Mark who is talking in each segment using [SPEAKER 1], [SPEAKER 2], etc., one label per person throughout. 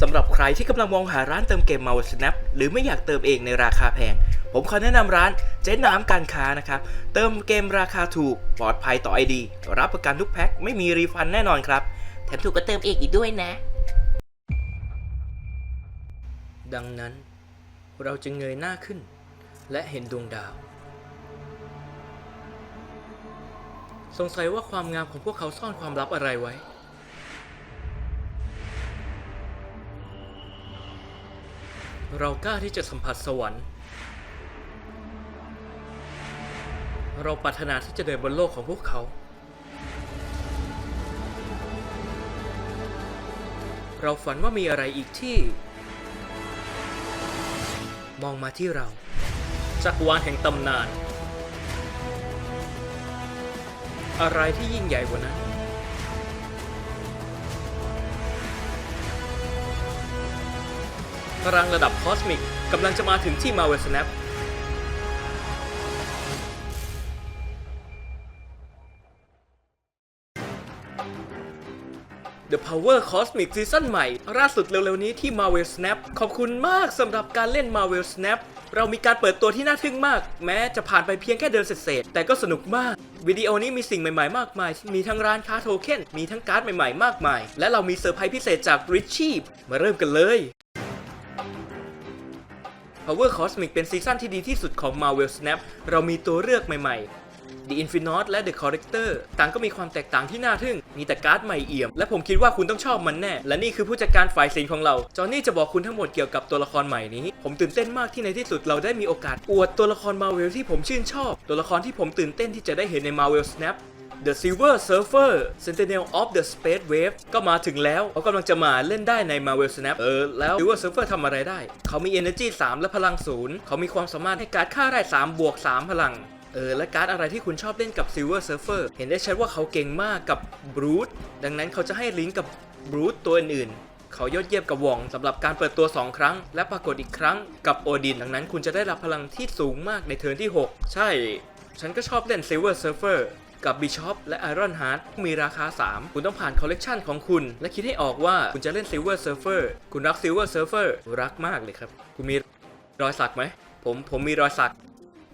[SPEAKER 1] สำหรับใครที่กำลังมองหาร้านเติมเกม Marvel Snap หรือไม่อยากเติมเองในราคาแพง ผมขอแนะนำร้านเจ๊น้ำการค้านะครับ เติมเกมราคาถูก ปลอดภัยต่อ ID รับประกันทุกแพ็ค ไม่มีรีฟันแน่นอนครับ แถมถูกก็เติมเองอีกด้วยนะ ดังนั้น เราจึงเงยหน้าขึ้น และเห็นดวงดาว สงสัยว่าความงามของพวกเขาซ่อนความลับอะไรไว้ เรากล้าที่จะสัมผัสสวรรค์ เราปรารถนาที่จะเดินบนโลกของพวกเขา เราฝันว่ามีอะไรอีกที่ มองมาที่เรา จักรวาลแห่งตำนาน อะไรที่ยิ่งใหญ่กว่านั้น พลังระดับคอสมิกกำลังจะมาถึงที่ Marvel Snap The Power Cosmic ซีซั่นใหม่ ล่าสุดเร็วๆนี้ที่ Marvel Snap ขอบคุณมากสำหรับการเล่น Marvel Snap เรามีการเปิดตัวที่น่าทึ่งมาก แม้จะผ่านไปเพียงแค่เดือนเศษๆแต่ก็สนุกมาก วิดีโอนี้มีสิ่งใหม่ๆมากมาย มีทั้งร้านค้าโทเค็นมีทั้งการ์ดใหม่ๆ มากมาย และเรามีเซอร์ไพรส์พิเศษจาก Richie มาเริ่มกันเลย Power Cosmic เป็นซีซั่นที่ดีที่สุดของ Marvel Snap เรามีตัวเลือกใหม่ ๆ The Infinite และ The Corrector ต่างก็มีความแตกต่างที่น่าทึ่ง มีแต่การ์ดใหม่เอี่ยม และผมคิดว่าคุณต้องชอบมันแน่ และนี่คือผู้จัดการฝ่ายศิลป์ของเรา จอห์นนี่จะบอกคุณทั้งหมดเกี่ยวกับตัวละครใหม่นี้ ผมตื่นเต้นมากที่ในที่สุดเราได้มีโอกาส อวดตัวละคร Marvel ที่ผมชื่นชอบ ตัวละครที่ผมตื่นเต้นที่จะได้เห็นใน Marvel Snap The Silver Surfer Sentinel of the Space Wave ก็มาถึงแล้วเขากำลังจะมาเล่นได้ใน Marvel Snap เออ แล้ว Silver Surfer ทำอะไรได้ เขามี Energy 3 และพลังศูนย์เขามีความสามารถให้การ์ดฆ่าได้3บวก3พลังเออและการ์ดอะไรที่คุณชอบเล่นกับ Silver Surfer เห็นได้ชัดว่าเขาเก่งมากกับ Brute ดังนั้นเขาจะให้ลิงก์กับ Brute ตัวอื่นๆ เขายอดเยี่ยมกับวองสำหรับการเปิดตัว 2 ครั้ง และปรากฏอีกครั้งกับโอดิน ดังนั้นคุณจะได้รับพลังที่สูงมากในเทิร์นที่ 6 ใช่ ฉันก็ชอบเล่น Silver Surfer กับ Bishop และ Iron Heart มีราคา 3 คุณต้องผ่านคอลเลกชันของคุณ และคิดให้ออกว่าคุณจะเล่น Silver Surfer คุณรัก Silver Surfer รักมากเลยครับ คุณมีรอยสักไหม ผมผมมีรอยสัก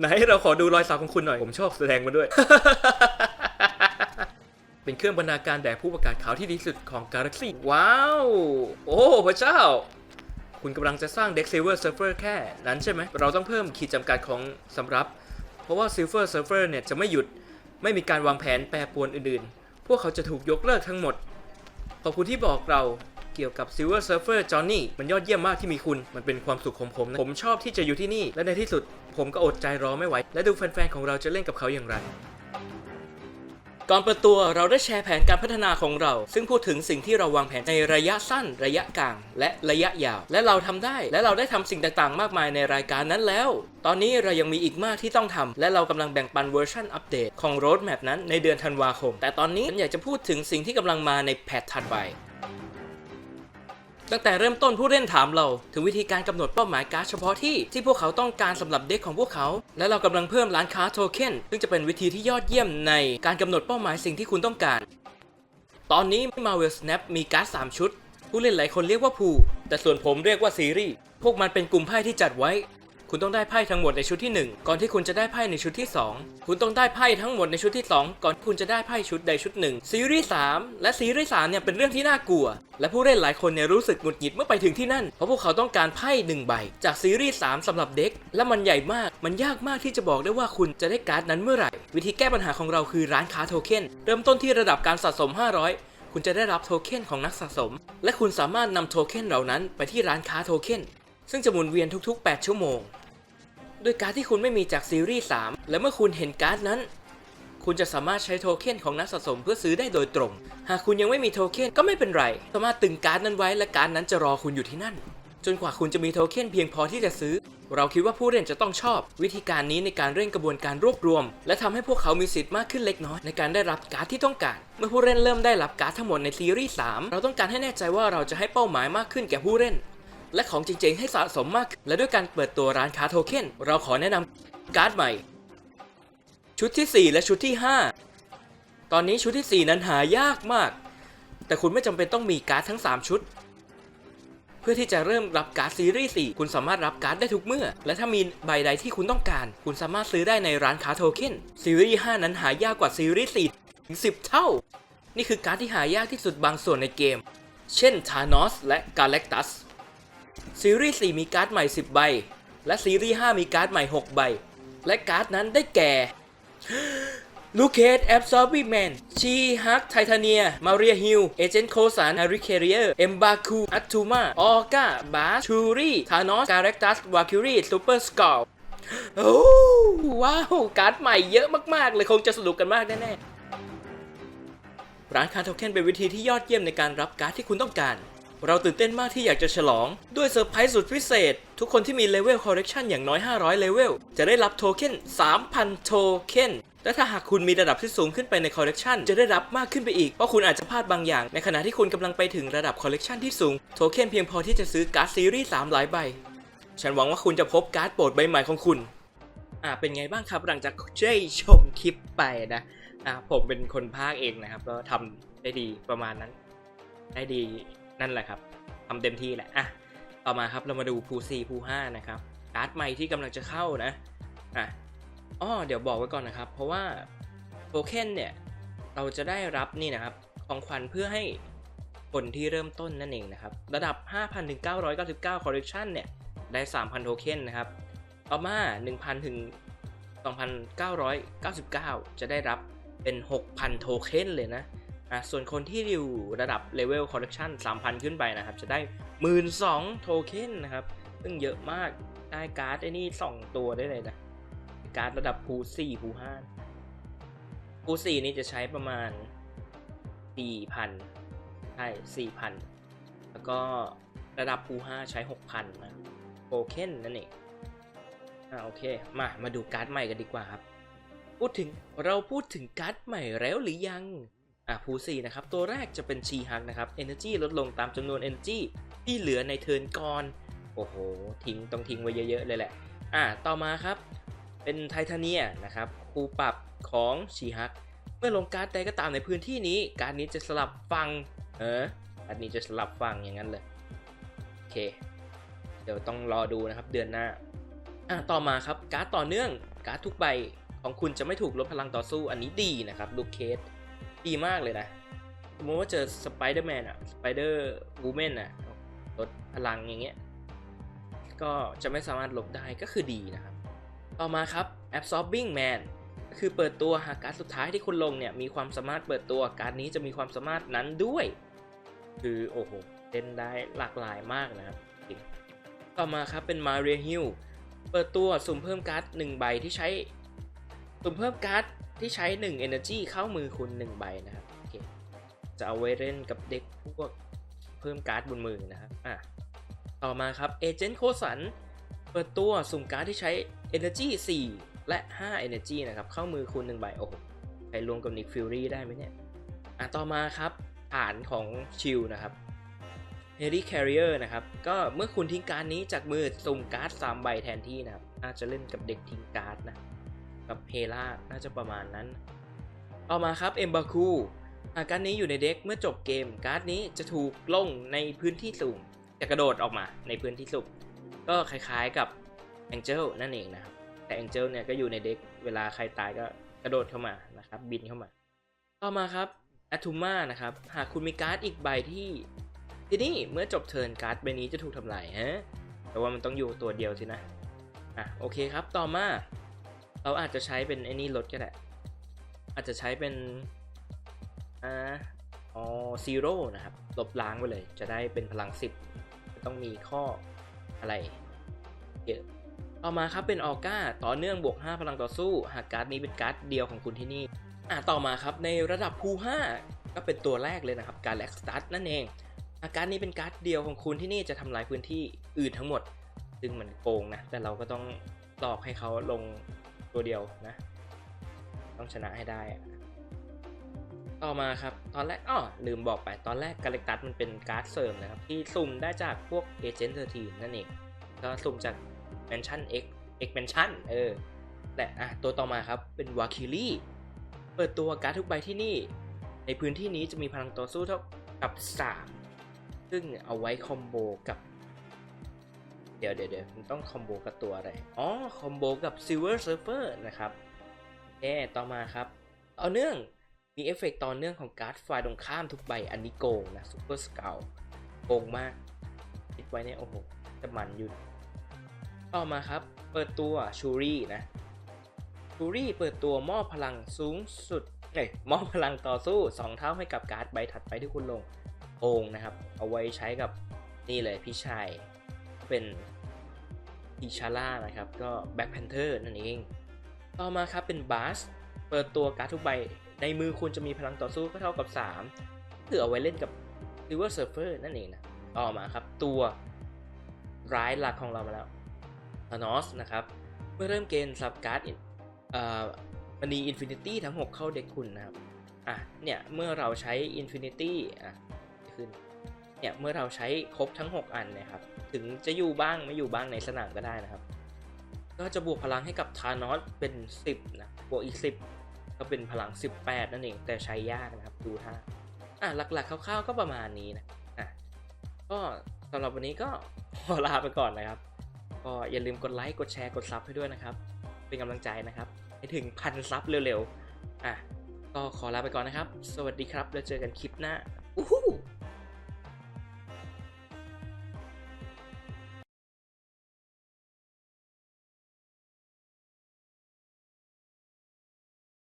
[SPEAKER 1] ไหนเราขอดูรอยสักของคุณหน่อย ผมชอบแสดงมาด้วย เป็นเครื่องบรรณาการแด่ผู้ประกาศข่าวที่ดีสุดของ Galaxy ว้าว โอ้พระเจ้าคุณกำลังจะสร้างเด็ก Silver Surfer แค่นั้นใช่ไหม เราต้องเพิ่มขีดจำกัดของสำรับ เพราะว่า Silver Surfer เนี่ยจะไม่หยุด ไม่มีการวางแผนแปรปรวนอื่นๆ พวกเขาจะถูกยกเลิกทั้งหมด ขอบคุณที่บอกเราเกี่ยวกับ Silver Surfer Johnny มันยอดเยี่ยมมากที่มีคุณ มันเป็นความสุขของผมนะผมชอบที่จะอยู่ที่นี่ และในที่สุดผมก็อดใจรอไม่ไหว และดูแฟนๆของเราจะเล่นกับเขาอย่างไร ก่อนเปิดตัวเราได้แชร์แผนการพัฒนาของเรา ซึ่งพูดถึงสิ่งที่เราวางแผนในระยะสั้น ระยะกลาง และระยะยาว และเราทำได้ และเราได้ทำสิ่งต่างๆ มากมายในรายการนั้นแล้ว ตอนนี้เรายังมีอีกมากที่ต้องทำและเรากำลังแบ่งปันเวอร์ชันอัปเดตของโรดแมปนั้นในเดือนธันวาคม แต่ตอนนี้ฉันอยากจะพูดถึงสิ่งที่กำลังมาในแพทถัดไป ตั้งแต่เริ่มต้นผู้เล่นถามเรา ถึงวิธีการกำหนดเป้าหมายการ์ดเฉพาะที่ที่พวกเขาต้องการสำหรับเด็กของพวกเขา และเรากำลังเพิ่มร้านค้าโทเค็นซึ่งจะเป็นวิธีที่ยอดเยี่ยมในการกำหนดเป้าหมายสิ่งที่คุณต้องการ ตอนนี้ Marvel Snap มีการ์ด3ชุด ผู้เล่นหลายคนเรียกว่าผูแต่ส่วนผมเรียกว่าซีรีส์พวกมันเป็นกลุ่มไพ่ที่จัดไว้ คุณต้องได้ไพ่ทั้งหมดในชุดที่ 1 ก่อนที่คุณจะได้ไพ่ในชุดที่ 2 คุณต้องได้ไพ่ทั้งหมดในชุดที่ 2 ก่อนที่คุณจะได้ไพ่ชุดใดชุดหนึ่งซีรีส์3และซีรีส์3เนี่ยเป็นเรื่องที่น่ากลัว และผู้เล่นหลายคนเนี่ยรู้สึกหงุดหงิดเมื่อไปถึงที่นั่น เพราะพวกเขาต้องการไพ่หนึ่งใบ จากซีรีส์3สำหรับเด็ก และมันใหญ่มาก มันยากมากที่จะบอกได้ว่าคุณจะได้การ์ดนั้นเมื่อไหร่ วิธีแก้ปัญหาของเราคือร้านค้าโทเค็นเริ่มต้นที่ระดับการสะสม 500คุณจะได้รับโทเค็นของนักสะสม และคุณสามารถนำโทเค็นเหล่านั้นไปที่ร้านค้าโทเค็น ซึ่งจะหมุนเวียนทุก ๆ 8 ชั่วโมงด้วยการดที่คุณไม่มีจากซีรีส์ 3 และเมื่อคุณเห็นการ์ดนั้น คุณจะสามารถใช้โทเค็นของนักสะสมเพื่อซื้อได้โดยตรง หากคุณยังไม่มีโทเค็นก็ไม่เป็นไร สามารถตึงการ์ดนั้นไว้และการ์ดนั้นจะรอคุณอยู่ที่นั่น จนกว่าคุณจะมีโทเค็นเพียงพอที่จะซื้อ เราคิดว่าผู้เล่นจะต้องชอบ วิธีการนี้ในการเร่งกระบวนการรวบรวม และทำให้พวกเขามีสิทธิ์มากขึ้นเล็กน้อยในการได้รับการ์ดที่ต้องการ เมื่อผู้เล่นเริ่มได้รับการ์ดทั้งหมดในซีรีส์ 3 เราต้องการให้แน่ใจว่าเราจะให้เป้าหมายมากขึ้นแก่ผู้เล่น และของจริงๆ ให้สะสมมาก และด้วยการเปิดตัวร้านค้าโทเค็นเราขอแนะนำการ์ดใหม่ ชุดที่ 4 และชุดที่ 5 ตอนนี้ชุดที่ 4 นั้นหายากมาก แต่คุณไม่จำเป็นต้องมีการ์ดทั้ง 3 ชุด เพื่อที่จะเริ่มรับการ์ดซีรีส์ 4 คุณสามารถรับการ์ดได้ทุกเมื่อ และถ้ามีใบใดที่คุณต้องการ คุณสามารถซื้อได้ในร้านค้าโทเค็นซีรีส์ 5 นั้นหายากกว่าซีรีส์ 4 ถึง 10 เท่า นี่คือการ์ดที่หายากที่สุดบางส่วนในเกม เช่นธานอสและกาแล็กตัส ซีรีส์4มีการ์ดใหม่ 10 ใบ และซีรีส์5มีการ์ดใหม่ 6 ใบ และการ์ดนั้นได้แก่ลูเคสแอบซอร์บิแมน ชีฮัก ไททาเนีย มาเรียฮิล เอเจนต์โคสันอาริเคเรียเอมบาคู อัตตูมา ออก้าบาชูรีธานอส การ็กตัส วาคิรีซูเปอร์สกอลโอ้ว้าว การ์ดใหม่เยอะมากๆ เลยคงจะสนุกกันมากแน่ๆ ร้านค้าโทเค็นเป็นวิธีที่ยอดเยี่ยมในการรับการ์ดที่คุณต้องการ เราตื่นเต้นมากที่อยากจะฉลอง ด้วยเซอร์ไพรส์สุดพิเศษ ทุกคนที่มีเลเวลคอร์เรคชันอย่างน้อย 500 เลเวล จะได้รับโทเค็น 3,000 โทเค็นและถ้าหากคุณมีระดับที่สูงขึ้นไปในคอลเลกชันจะได้รับมากขึ้นไปอีก เพราะคุณอาจจะพลาดบางอย่าง ในขณะที่คุณกำลังไปถึงระดับคอลเลกชันที่สูง โทเค็นเพียงพอที่จะซื้อการ์ดซีรีส์3หลายใบ ฉันหวังว่าคุณจะพบการ์ดโปรดใบใหม่ของคุณ อ่าเป็นไงบ้างครับหลังจากได้ชมคลิปไปนะ อ่าผมเป็นคนพากย์เองนะครับ ก็ทำได้ดีประมาณนั้น ได้ดี นั่นแหละครับทำเต็มที่แหละอะต่อมาครับเรามาดูภูซีภูห้านะครับการ์ดใหม่ที่กำลังจะเข้านะอะอ้อเดี๋ยวบอกไว้ก่อนนะครับ เพราะว่าโทเค็นเนี่ยเราจะได้รับนี่นะครับของขวัญเพื่อให้คนที่เริ่มต้นนั่นเองนะครับ ระดับ 5,000ถึง999คอลเลกชันเนี่ย ได้ 3,000 โทเค็นนะครับต่อมา 1,000ถึง2,999 จะได้รับเป็น 6,000 โทเค็นเลยนะ อะส่วนคนที่อยู่ระดับเลเวลคอลเลกชัน3,000 ขึ้นไปนะครับ จะได้ 12,000โทเค็นนะครับ ซึ่งเยอะมากได้การ์ดไอ้นี่ 2 ตัวได้เลยนะ การ์ดระดับภูสี่ภูห้าภูสี่นี่จะใช้ประมาณสี่พันใช่สี่พันแล้วก็ระดับภูห้าใช้หกพันนะโทเค็นนั่นเองอ่าโอเค มา มาดูการ์ดใหม่กันดีกว่าครับ พูดถึงเราพูดถึงการ์ดใหม่แล้วหรือยัง อะภูสี่นะครับ ตัวแรกจะเป็นชีฮักนะครับ Energy ลดลงตามจำนวน Energy ที่เหลือในเทิร์นก่อน โอ้โห ทิ้งต้องทิ้งไว้เยอะๆเลยแหละ อะต่อมาครับ เป็นไททาเนียนะครับคูปรับของชีฮัก เมื่อลงการ์ดใดก็ตามในพื้นที่นี้ การนี้จะสลับฟัง เออการ์ดนี้จะสลับฟังอย่างนั้นเลย โอเค เดี๋ยวต้องรอดูนะครับเดือนหน้า อะต่อมาครับการ์ดต่อเนื่อง การ์ดทุกใบของคุณจะไม่ถูกลดพลังต่อสู้ อันนี้ดีนะครับลูกเคส ดีมากเลยนะ สมมติว่าเจอสไปเดอร์แมนอะสไปเดอร์วูแมนอะลดพลังอย่างเงี้ย ก็จะไม่สามารถหลบได้ก็คือดีนะครับ ต่อมาครับ absorbing man ก็คือเปิดตัวหากการ์ดสุดท้ายที่คุณลงเนี่ยมีความสามารถเปิดตัวการ์ดนี้จะมีความสามารถนั้นด้วย คือโอ้โหเล่นได้หลากหลายมากนะครับจริงต่อมาครับเป็น Maria Hill เปิดตัวสุ่มเพิ่มการ์ด1ใบที่ใช้สุ่มเพิ่มการ์ด ที่ใช้ 1 Energy เข้ามือคุณ 1 ใบนะครับโอเคจะเอาไว้เล่นกับเด็กพวกเพิ่มการ์ดบนมือนะครับอะต่อมาครับ Agent โคสันเปิดตัวสุ่มการ์ดที่ใช้ Energy 4 และ 5 Energy นะครับเข้ามือคุณ 1 ใบโอ้โหใครวมกับ Nick Fury ได้ไหมเนี่ยอะต่อมาครับฐานของชิลนะครับ Harry Carrier นะครับ ก็เมื่อคุณทิ้งการ์ดนี้จากมือสุ่มการ์ด3ใบแทนที่นะครับน่าจะเล่นกับเด็กทิ้งการ์ดนะ กับเฮล่าน่าจะประมาณนั้น ต่อมาครับเอมบาคูการ์ดนี้อยู่ในเด็กเมื่อจบเกมการ์ดนี้จะถูกลงในพื้นที่สุ่มจะกระโดดออกมาในพื้นที่สุ่มก็คล้ายๆกับ Angel นั่นเองนะครับ แต่ Angel เนี่ยก็อยู่ในเด็กเวลาใครตายก็กระโดดเข้ามานะครับ บินเข้ามา ต่อมาครับ a t u m a นะครับ หากคุณมีการ์ดอีกใบที่ที่นี่เมื่อจบเทิร์นการ์ดใบนี้จะถูกทำลายฮะแต่ว่ามันต้องอยู่ตัวเดียวสินะอะโอเคครับต่อมา เราอาจจะใช้เป็นไอ้นี่ลดก็ได้ อาจจะใช้เป็นอ่าอ๋อซีโร่นะครับ ลบล้างไปเลย จะได้เป็นพลัง 10จะต้องมีข้ออะไรเยอะต่อมาครับเป็นออก้าต่อเนื่องบวก 5 พลังต่อสู้ หากการ์ดนี้เป็นการ์ดเดียวของคุณที่นี่ อะต่อมาครับในระดับภู5ก็เป็นตัวแรกเลยนะครับการแลกสตาร์ทนั่นเองอาการดนี้เป็นการ์ดเดียวของคุณที่นี่จะทำลายพื้นที่อื่นทั้งหมด ซึ่งมันโกงนะ แต่เราก็ต้องหลอกให้เขาลง ตัวเดียวนะ ต้องชนะให้ได้ ต่อมาครับ ตอนแรกอ้อลืมบอกไป ตอนแรกกาเล็กตัสมันเป็นการ์ดเสริมนะครับ ที่สุ่มได้จากพวกเอเจนต์เทอร์ทีนั่นเองก็สุ่มจากแมนชั่น X X แมนชั่นเออแต่อะตัวต่อมาครับเป็นวาคิลี่เปิดตัวการ์ดทุกใบที่นี่ ในพื้นที่นี้จะมีพลังต่อสู้เท่ากับ 3 ซึ่งเอาไว้คอมโบกับ เดี๋ยวเดี๋ยวเดี๋ยวมันต้องคอมโบกับตัวอะไร อ๋อ คอมโบกับ Silver Surfer นะครับเอต่อมาครับ เอาเนื่อง มีเอฟเฟกต์ต่อเนื่องของการ์ดฝ่ายตรงข้ามทุกใบ อันนี้โกงนะ Super Scout โกงมาก คิดไว้เนี่ย โอ้โห จะมันอยู่ ต่อมาครับ เปิดตัวชูรี่นะ ชูรี่เปิดตัวมอบพลังสูงสุดเอ้ยมอบพลังต่อสู้ 2 เท่าให้กับการ์ดใบถัดไปที่คุณลงโองนะครับ เอาไว้ใช้กับนี่เลยพี่ชาย เป็นอิชาร่านะครับ ก็แบ็คแพนเทอร์นั่นเอง ต่อมาครับเป็นบาสเปิดตัวการ์ดทุกใบ ในมือคุณจะมีพลังต่อสู้ก็เท่ากับ 3 คือเอาไว้เล่นกับ Silver Surfer นั่นเองนะ ต่อมาครับตัวร้ายหลักของเรามาแล้วธานอสนะครับ เมื่อเริ่มเกณฑ์สับการ์ดอินเอ่อมันมีอินฟินิตี้ทั้ง 6 เข้าเด็กคุณนะครับ อะ เนี่ย เมื่อเราใช้อินฟินิตี้อะขึ้น เนี่ยเมื่อเราใช้ครบทั้ง 6 อันนะครับ ถึงจะอยู่บ้างไม่อยู่บ้างในสนามก็ได้นะครับ ก็จะบวกพลังให้กับทานอสเป็น 10นะบวกอีก 10 ก็เป็นพลัง 18 นั่นเองแต่ใช้ยากนะครับดูท่าอะหลักๆคร่าวๆก็ประมาณนี้นะอะก็สำหรับวันนี้ก็ขอลาไปก่อนนะครับ ก็อย่าลืมกดไลค์กดแชร์กดซับให้ด้วยนะครับ เป็นกำลังใจนะครับให้ถึงพันซับเร็วๆอะก็ขอลาไปก่อนนะครับ สวัสดีครับ แล้วเจอกันคลิปหน้าอู้หู